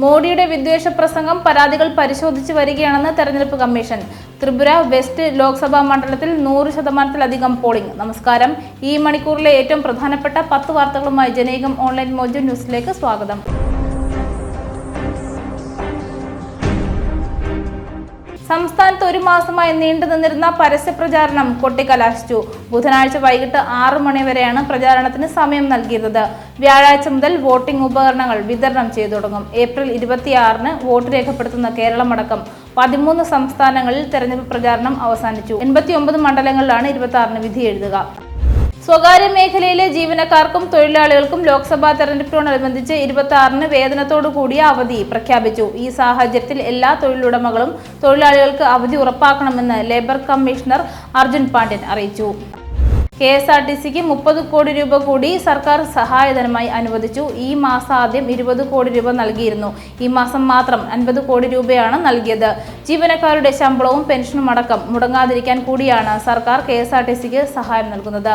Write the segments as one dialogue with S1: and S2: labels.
S1: മോഡിയുടെ വിദ്വേഷ പ്രസംഗം പരാതികൾ പരിശോധിച്ചു വരികയാണെന്ന് തെരഞ്ഞെടുപ്പ് കമ്മീഷൻ. ത്രിപുര വെസ്റ്റ് ലോക്സഭാ മണ്ഡലത്തിൽ നൂറ് ശതമാനത്തിലധികം പോളിംഗ്. നമസ്കാരം. ഈ മണിക്കൂറിലെ ഏറ്റവും പ്രധാനപ്പെട്ട പത്ത് വാർത്തകളുമായി ജനേകം ഓൺലൈൻ മോജു ന്യൂസിലേക്ക് സ്വാഗതം. സംസ്ഥാനത്ത് ഒരു മാസമായി നീണ്ടു നിന്നിരുന്ന പരസ്യ പ്രചാരണം കൊട്ടിക്കലാശിച്ചു. ബുധനാഴ്ച വൈകിട്ട് ആറു മണി വരെയാണ് പ്രചാരണത്തിന് സമയം നൽകിയിരുന്നത്. വ്യാഴാഴ്ച മുതൽ വോട്ടിംഗ് ഉപകരണങ്ങൾ വിതരണം ചെയ്തു തുടങ്ങും. ഏപ്രിൽ ഇരുപത്തിയാറിന് വോട്ട് രേഖപ്പെടുത്തുന്ന കേരളമടക്കം പതിമൂന്ന് സംസ്ഥാനങ്ങളിൽ തെരഞ്ഞെടുപ്പ് പ്രചാരണം അവസാനിച്ചു. എൺപത്തിയൊമ്പത് മണ്ഡലങ്ങളിലാണ് ഇരുപത്തി വിധി എഴുതുക. സ്വകാര്യ മേഖലയിലെ ജീവനക്കാർക്കും തൊഴിലാളികൾക്കും ലോക്സഭാ തെരഞ്ഞെടുപ്പിനോടനുബന്ധിച്ച് ഇരുപത്തി ആറിന് വേതനത്തോടു കൂടിയ അവധി പ്രഖ്യാപിച്ചു. ഈ സാഹചര്യത്തിൽ എല്ലാ തൊഴിലുടമകളും തൊഴിലാളികൾക്ക് അവധി ഉറപ്പാക്കണമെന്ന് ലേബർ കമ്മീഷണർ അർജുൻ പാണ്ഡ്യൻ അറിയിച്ചു. കെ എസ് ആർ ടി സിക്ക് മുപ്പത് കോടി രൂപ കൂടി സർക്കാർ സഹായധനമായി അനുവദിച്ചു. ഈ മാസം ആദ്യം ഇരുപത് കോടി രൂപ നൽകിയിരുന്നു. ഈ മാസം മാത്രം അൻപത് കോടി രൂപയാണ് നൽകിയത്. ജീവനക്കാരുടെ ശമ്പളവും പെൻഷനും അടക്കം മുടങ്ങാതിരിക്കാൻ കൂടിയാണ് സർക്കാർ കെ സഹായം നൽകുന്നത്.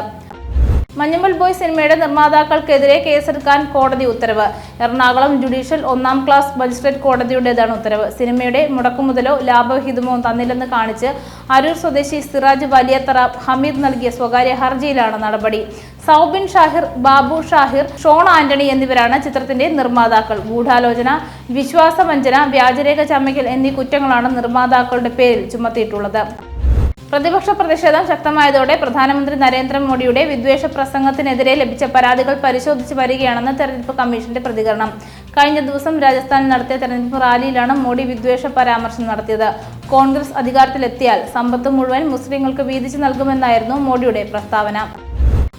S1: മഞ്ഞുമൽ ബോയ് സിനിമയുടെ നിർമ്മാതാക്കൾക്കെതിരെ കേസെടുക്കാൻ കോടതി ഉത്തരവ്. എറണാകുളം ജുഡീഷ്യൽ ഒന്നാം ക്ലാസ് മജിസ്ട്രേറ്റ് കോടതിയുടേതാണ് ഉത്തരവ്. സിനിമയുടെ മുടക്കുമുതലോ ലാഭഹിതമോ തന്നില്ലെന്ന് കാണിച്ച് അരൂർ സ്വദേശി സിറാജ് വലിയത്തറ ഹമീദ് നൽകിയ സ്വകാര്യ ഹർജിയിലാണ് നടപടി. സൗബിൻ ഷാഹിർ ബാബു ഷാഹിർ ഷോൺ ആന്റണി എന്നിവരാണ് ചിത്രത്തിന്റെ നിർമ്മാതാക്കൾ. ഗൂഢാലോചന വിശ്വാസവഞ്ചന വ്യാജരേഖ ചമയ്ക്കൽ എന്നീ കുറ്റങ്ങളാണ് നിർമ്മാതാക്കളുടെ പേരിൽ ചുമത്തിയിട്ടുള്ളത്. പ്രതിപക്ഷ പ്രതിഷേധം ശക്തമായതോടെ പ്രധാനമന്ത്രി നരേന്ദ്രമോദിയുടെ വിദ്വേഷ പ്രസംഗത്തിനെതിരെ ലഭിച്ച പരാതികൾ പരിശോധിച്ച് വരികയാണെന്ന് തെരഞ്ഞെടുപ്പ് കമ്മീഷന്റെ പ്രതികരണം. കഴിഞ്ഞ ദിവസം രാജസ്ഥാനിൽ നടത്തിയ തെരഞ്ഞെടുപ്പ് റാലിയിലാണ് മോഡി വിദ്വേഷ പരാമർശം നടത്തിയത്. കോൺഗ്രസ് അധികാരത്തിലെത്തിയാൽ സമ്പത്ത് മുഴുവൻ മുസ്ലിങ്ങൾക്ക് വീതിച്ചു നൽകുമെന്നായിരുന്നു മോഡിയുടെ പ്രസ്താവന.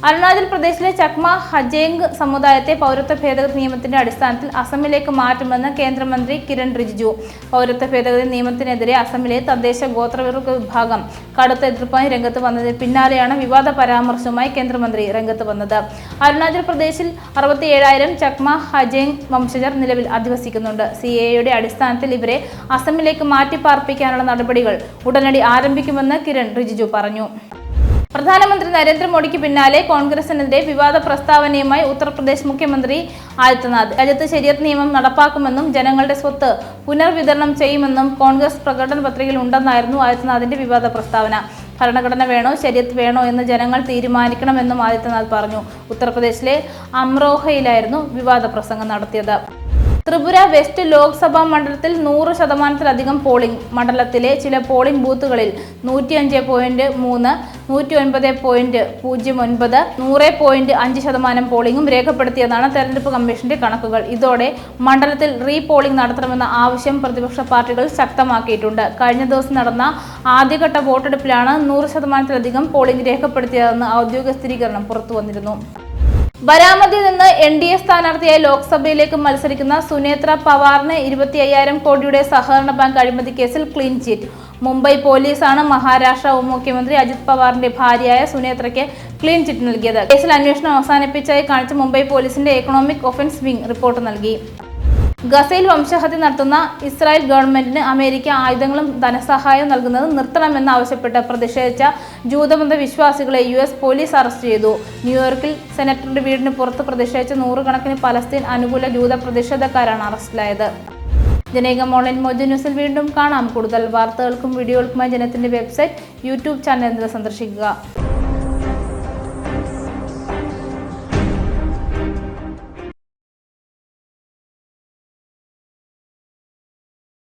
S1: അരുണാചൽ പ്രദേശിലെ ചക്മ ഹജേങ് സമുദായത്തെ പൗരത്വ ഭേദഗതി നിയമത്തിന്റെ അടിസ്ഥാനത്തിൽ അസമിലേക്ക് മാറ്റുമെന്ന് കേന്ദ്രമന്ത്രി കിരൺ റിജിജു. പൗരത്വ ഭേദഗതി നിയമത്തിനെതിരെ അസമിലെ തദ്ദേശ ഗോത്രവർഗ വിഭാഗം കടുത്ത എതിർപ്പായി രംഗത്ത് വന്നതിന് പിന്നാലെയാണ് വിവാദ പരാമർശവുമായി കേന്ദ്രമന്ത്രി രംഗത്ത് വന്നത്. അരുണാചൽ പ്രദേശിൽ അറുപത്തിയേഴായിരം ചക്മ ഹജേങ് വംശജർ നിലവിൽ അധിവസിക്കുന്നുണ്ട്. സി എയുടെ അടിസ്ഥാനത്തിൽ ഇവരെ അസമിലേക്ക് മാറ്റിപ്പാർപ്പിക്കാനുള്ള നടപടികൾ ഉടനടി ആരംഭിക്കുമെന്ന് കിരൺ റിജിജു പറഞ്ഞു. പ്രധാനമന്ത്രി നരേന്ദ്രമോദിക്ക് പിന്നാലെ കോൺഗ്രസിനെതിരെ വിവാദ പ്രസ്താവനയുമായി ഉത്തർപ്രദേശ് മുഖ്യമന്ത്രി ആദിത്യനാഥ്. രാജ്യത്ത് ശരിയത്ത് നിയമം നടപ്പാക്കുമെന്നും ജനങ്ങളുടെ സ്വത്ത് പുനർവിതരണം ചെയ്യുമെന്നും കോൺഗ്രസ് പ്രകടന പത്രികയിൽ ഉണ്ടെന്നായിരുന്നു ആദിത്യനാഥിന്റെ വിവാദ പ്രസ്താവന. ഭരണഘടന വേണോ ശരിയത്ത് വേണോ എന്ന് ജനങ്ങൾ തീരുമാനിക്കണമെന്നും ആദിത്യനാഥ് പറഞ്ഞു. ഉത്തർപ്രദേശിലെ അമ്രോഹയിലായിരുന്നു വിവാദ പ്രസംഗം നടത്തിയത്. ത്രിപുര വെസ്റ്റ് ലോക്സഭാ മണ്ഡലത്തിൽ നൂറ് ശതമാനത്തിലധികം പോളിംഗ്. മണ്ഡലത്തിലെ ചില പോളിംഗ് ബൂത്തുകളിൽ നൂറ്റിയഞ്ച് പോയിന്റ് മൂന്ന് നൂറ്റി ഒൻപത് പോയിന്റ് പൂജ്യം ഒൻപത് നൂറ് പോയിന്റ് അഞ്ച് ശതമാനം പോളിംഗും രേഖപ്പെടുത്തിയതാണ് തെരഞ്ഞെടുപ്പ് കമ്മീഷന്റെ കണക്കുകൾ. ഇതോടെ മണ്ഡലത്തിൽ റീ പോളിംഗ് നടത്തണമെന്ന ആവശ്യം പ്രതിപക്ഷ പാർട്ടികൾ ശക്തമാക്കിയിട്ടുണ്ട്. കഴിഞ്ഞ ദിവസം നടന്ന ആദ്യഘട്ട വോട്ടെടുപ്പിലാണ് നൂറ് ശതമാനത്തിലധികം പോളിംഗ് രേഖപ്പെടുത്തിയതെന്ന് ഔദ്യോഗിക സ്ഥിരീകരണം പുറത്തു വന്നിരുന്നു ബരാമതിയിൽ നിന്ന് എൻ ഡി എ സ്ഥാനാർത്ഥിയായി ലോക്സഭയിലേക്ക് മത്സരിക്കുന്ന സുനേത്ര പവാറിന് ഇരുപത്തി അയ്യായിരം കോടിയുടെ സഹകരണ ബാങ്ക് അഴിമതി കേസിൽ ക്ലീൻ ചിറ്റ്. മുംബൈ പോലീസാണ് മഹാരാഷ്ട്ര ഉപമുഖ്യമന്ത്രി അജിത് പവാറിന്റെ ഭാര്യയായ സുനേത്രയ്ക്ക് ക്ലീൻ ചിറ്റ് നൽകിയത്. കേസിൽ അന്വേഷണം അവസാനിപ്പിച്ചായി കാണിച്ച് മുംബൈ പോലീസിന്റെ എക്കണോമിക് ഒഫൻസ് വിംഗ് റിപ്പോർട്ട് നൽകി. ഗസയിൽ വംശഹത്യ നടത്തുന്ന ഇസ്രായേൽ ഗവൺമെന്റിന് അമേരിക്ക ആയുധങ്ങളും ധനസഹായവും നൽകുന്നത് നിർത്തണമെന്ന് ആവശ്യപ്പെട്ട് പ്രതിഷേധിച്ച ജൂതമത വിശ്വാസികളെ യു എസ് പോലീസ് അറസ്റ്റ് ചെയ്തു. ന്യൂയോർക്കിൽ സെനറ്ററുടെ വീടിന് പുറത്ത് പ്രതിഷേധിച്ച നൂറുകണക്കിന് പലസ്തീൻ അനുകൂല ജൂത പ്രതിഷേധക്കാരാണ് അറസ്റ്റിലായത്. ജനേകം ഓൺലൈൻ മോജോ ന്യൂസിൽ വീണ്ടും കാണാം. കൂടുതൽ വാർത്തകൾക്കും വീഡിയോകൾക്കുമായി ജനത്തിന്റെ വെബ്സൈറ്റ് യൂട്യൂബ് ചാനൽ എന്നിവ സന്ദർശിക്കുക.